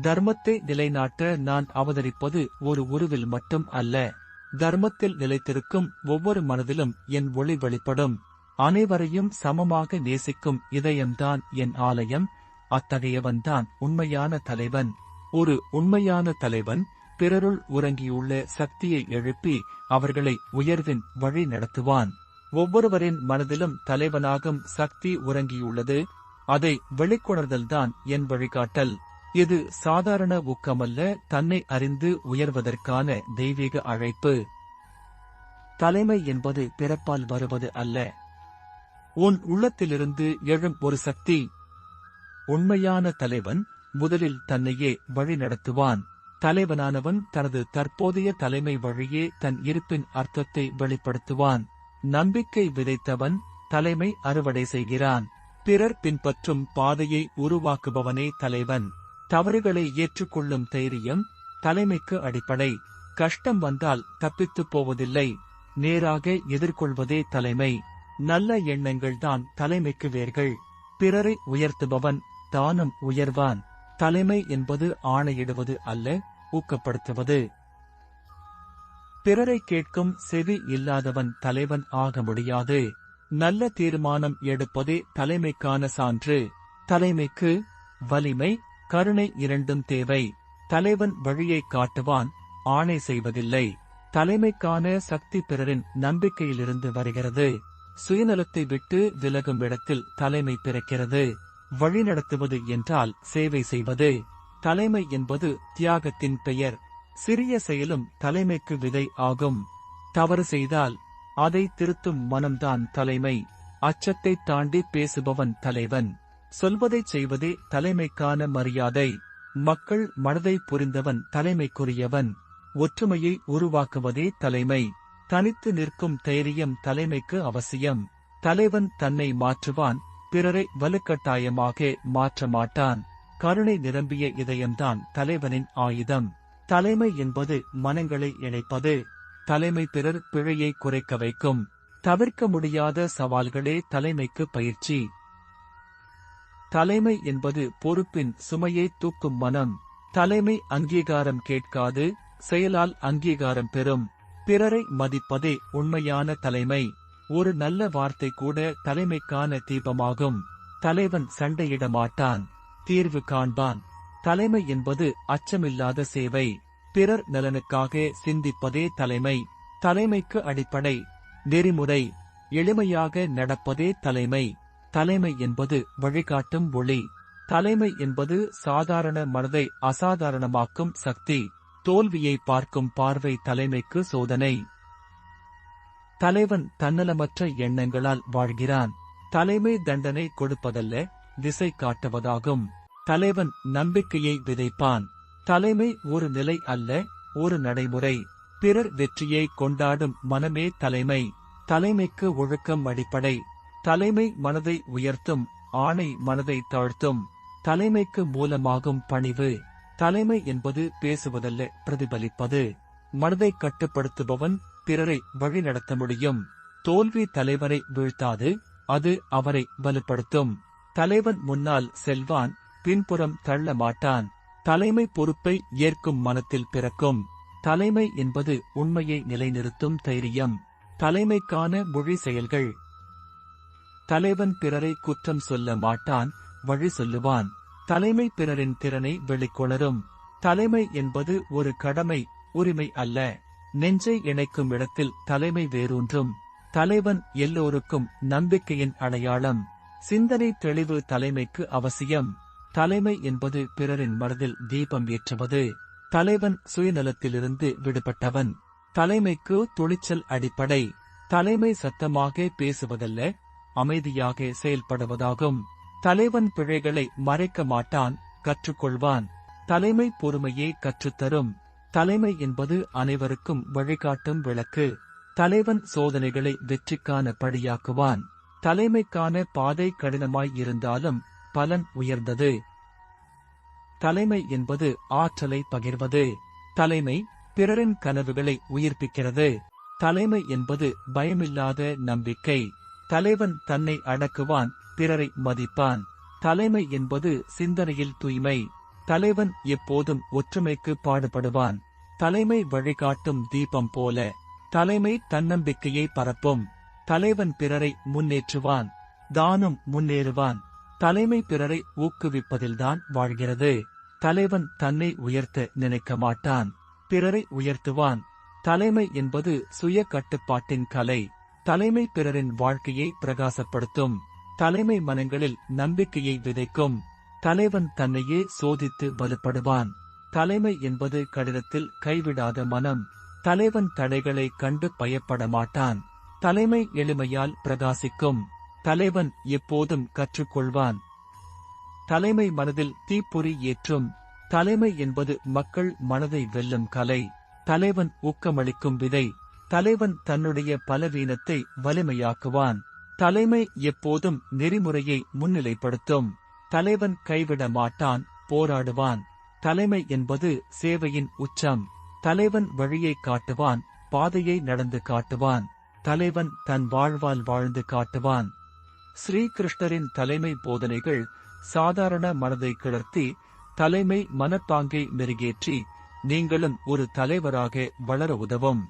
தர்மத்தை நிலைநாட்ட நான் அவதரிப்பது ஒரு உருவில் மட்டும் அல்ல. தர்மத்தில் நிலைத்திருக்கும் ஒவ்வொரு மனதிலும் என் ஒளி வெளிப்படும். அனைவரையும் சமமாக நேசிக்கும் இதயம்தான் என் ஆலயம். அத்தகையவன்தான் உண்மையான தலைவன். ஒரு உண்மையான தலைவன் பிறருள் உறங்கியுள்ள சக்தியை எழுப்பி அவர்களை உயர்வின் வழி நடத்துவான். ஒவ்வொருவரின் மனதிலும் தலைவனாகும் சக்தி உறங்கியுள்ளது. அதை வெளிக்கொணர்தல்தான் என் வழிகாட்டல். இது சாதாரண ஊக்கமல்ல தன்னை அறிந்து உயர்வதற்கான தெய்வீக அழைப்பு? தலைமை என்பது பிறப்பால் வருவது அல்ல. உன் உள்ளத்திலிருந்து எழும் ஒரு சக்தி. உண்மையான தலைவன் முதலில் தன்னையே வழிநடத்துவான் தலைவனானவன் தனது தற்போதைய தலைமை வழியே தன் இருப்பின் அர்த்தத்தை வெளிப்படுத்துவான். நம்பிக்கை விதைத்தவன் தலைமை அறுவடை செய்கிறான். பிறர் பின்பற்றும் பாதையை உருவாக்குபவனே தலைவன். தவறுகளை ஏற்றுக்கொள்ளும் தைரியம் தலைமைக்கு அடிப்படை. கஷ்டம் வந்தால் தப்பித்துப் போவதில்லை. நேராக எதிர்கொள்வதே தலைமை. நல்ல எண்ணங்கள்தான் தலைமைக்கு வேர்கள். பிறரை உயர்த்துபவன் தானும் உயர்வான். தலைமை என்பது ஆணையிடுவது அல்ல ஊக்கப்படுத்துவது. பிறரை கேட்கும் செவி இல்லாதவன் தலைவன் ஆக முடியாது. நல்ல தீர்மானம் எடுப்பதே தலைமைக்கான சான்று. தலைமைக்கு வலிமை கருணை இரண்டும் தேவை. தலைவன் வழியை காட்டுவான் ஆணை செய்வதில்லை. தலைமைக்கான சக்தி பிறரின் நம்பிக்கையிலிருந்து வருகிறது. சுயநலத்தை விட்டு விலகும் இடத்தில் தலைமை பிறக்கிறது. வழிநடத்துவது என்றால் சேவை செய்வது. தலைமை என்பது தியாகத்தின் பெயர். சிறிய செயலும் தலைமைக்கு விதை ஆகும். தவறு செய்தால் அதை திருத்தும் மனம்தான் தலைமை. அச்சத்தை தாண்டி பேசுபவன் தலைவன். சொல்வதைச் செய்வதே தலைமைக்கான மரியாதை. மக்கள் மனதை புரிந்தவன் தலைமைக்குரியவன். ஒற்றுமையை உருவாக்குவதே தலைமை. தனித்து நிற்கும் தைரியம் தலைமைக்கு அவசியம். தலைவன் தன்னை மாற்றுவான் பிறரை வலுக்கட்டாயமாக மாற்ற மாட்டான். கருணை நிரம்பிய இதயம்தான் தலைவனின் ஆயுதம். தலைமை என்பது மனங்களை இணைப்பது. தலைமை பிறர் பிழையை குறைக்க வைக்கும். தவிர்க்க முடியாத சவால்களே தலைமைக்கு பயிற்சி. தலைமை என்பது பொறுப்பின் சுமையை தூக்கும் மனம். தலைமை அங்கீகாரம் கேட்காது செயலால் அங்கீகாரம் பெறும். பிறரை மதிப்பதே உண்மையான தலைமை. ஒரு நல்ல வார்த்தை கூட தலைமைக்கான தீபமாகும். தலைவன் சண்டையிட மாட்டான் தீர்வு காண்பான். தலைமை என்பது அச்சமில்லாத சேவை. பிறர் நலனுக்காக சிந்திப்பதே தலைமை. தலைமைக்கு அடிப்படை. நெறிமுறை. எளிமையாக நடப்பதே தலைமை. தலைமை என்பது வழிகாட்டும் ஒளி. தலைமை என்பது சாதாரண மனதை அசாதாரணமாக்கும் சக்தி. தோல்வியை பார்க்கும் பார்வை தலைமைக்கு சோதனை. தலைவன் தன்னலமற்ற எண்ணங்களால் வாழ்கிறான். தலைமை தண்டனை கொடுப்பதல்ல திசை காட்டுவதாகும். தலைவன் நம்பிக்கையை விதைப்பான். தலைமை ஒரு நிலை அல்ல ஒரு நடைமுறை. பிறர் வெற்றியை கொண்டாடும் மனமே தலைமை. தலைமைக்கு ஒழுக்கம் அடிப்படை. தலைமை மனதை உயர்த்தும் ஆணை மனதை தாழ்த்தும் தலைமைக்கு மூலமாகும் பணிவு. தலைமை என்பது பேசுவதல்ல பிரதிபலிப்பது. மனதை கட்டுப்படுத்துபவன் பிறரை வழிநடத்த முடியும். தோல்வி தலைவரை வீழ்த்தாது அது அவரை வலுப்படுத்தும். தலைவன் முன்னால் செல்வான் பின்புறம் தள்ள மாட்டான். தலைமை பொறுப்பை ஏற்கும் மனத்தில் பிறக்கும். தலைமை என்பது உண்மையை நிலைநிறுத்தும் தைரியம். தலைமைக்கான மொழி செயல்கள். தலைவன் பிறரை குற்றம் சொல்ல மாட்டான் வழி சொல்லுவான். தலைமை பிறரின் திறனை வெளிக்கொணரும். தலைமை என்பது ஒரு கடமை உரிமை அல்ல. நெஞ்சை இணைக்கும் இடத்தில் தலைமை வேரூன்றும். தலைவன் எல்லோருக்கும் நம்பிக்கையின் அடையாளம். சிந்தனை தெளிவு தலைமைக்கு அவசியம். தலைமை என்பது பிறரின் மனதில் தீபம் ஏற்றுவது. தலைவன் சுயநலத்திலிருந்து விடுபட்டவன். தலைமைக்கு துணிச்சல் அடிப்படை. தலைமை சத்தமாக பேசுவதல்ல அமைதியாக செயல்படுவதாகும். தலைவன் பிழைகளை மறைக்க மாட்டான் கற்றுக்கொள்வான். தலைமை பொறுமையே கற்றுத்தரும். தலைமை என்பது அனைவருக்கும் வழிகாட்டும் விளக்கு. தலைவன் சோதனைகளை வெற்றிக்கான படியாக்குவான் தலைமைக்கான பாதை கடினமாய் இருந்தாலும் பலன் உயர்ந்தது. தலைமை என்பது ஆற்றலை பகிர்வது. தலைமை பிறரின் கனவுகளை உயிர்ப்பிக்கிறது. தலைமை என்பது பயமில்லாத நம்பிக்கை. தலைவன் தன்னை அடக்குவான் பிறரை மதிப்பான். தலைமை என்பது சிந்தனையில் தூய்மை. தலைவன் எப்போதும் ஒற்றுமைக்கு பாடுபடுவான். தலைமை வழிகாட்டும் தீபம் போல. தலைமை தன்னம்பிக்கையை பரப்பும். தலைவன் பிறரை முன்னேற்றுவான். தானும் முன்னேறுவான். தலைமை பிறரை ஊக்குவிப்பதில்தான் வாழ்கிறது. தலைவன் தன்னை உயர்த்த நினைக்க மாட்டான். பிறரை உயர்த்துவான். தலைமை என்பது சுய கட்டுப்பாட்டின் கலை. தலைமை பிறரின் வாழ்க்கையை பிரகாசப்படுத்தும். தலைமை மனங்களில் நம்பிக்கையை விதைக்கும். தலைவன் தன்னையே சோதித்து வலுப்படுவான். தலைமை என்பது கடிதத்தில் கைவிடாத மனம். தலைவன் தடைகளை கண்டு பயப்பட மாட்டான். தலைமை எளிமையால் பிரகாசிக்கும். தலைவன் எப்போதும் கற்றுக்கொள்வான். தலைமை மனதில் தீப்பொறி ஏற்றும். தலைமை என்பது மக்கள் மனதை வெல்லும் கலை. தலைவன் ஊக்கமளிக்கும் விதை. தலைவன் தன்னுடைய பலவீனத்தை வலிமையாக்குவான். தலைமை எப்போதும் நெறிமுறையை முன்னிலைப்படுத்தும். தலைவன் கைவிட மாட்டான் போராடுவான். தலைமை என்பது சேவையின் உச்சம். தலைவன் வழியை காட்டுவான் பாதையை நடந்து காட்டுவான். தலைவன் தன் வாழ்வால் வாழ்ந்து காட்டுவான். ஸ்ரீகிருஷ்ணரின் தலைமை போதனைகள் சாதாரண மனதை கிளர்த்தி தலைமை மனப்பாங்கை மெருகேற்றி நீங்களும் ஒரு தலைவராக வளர உதவும்.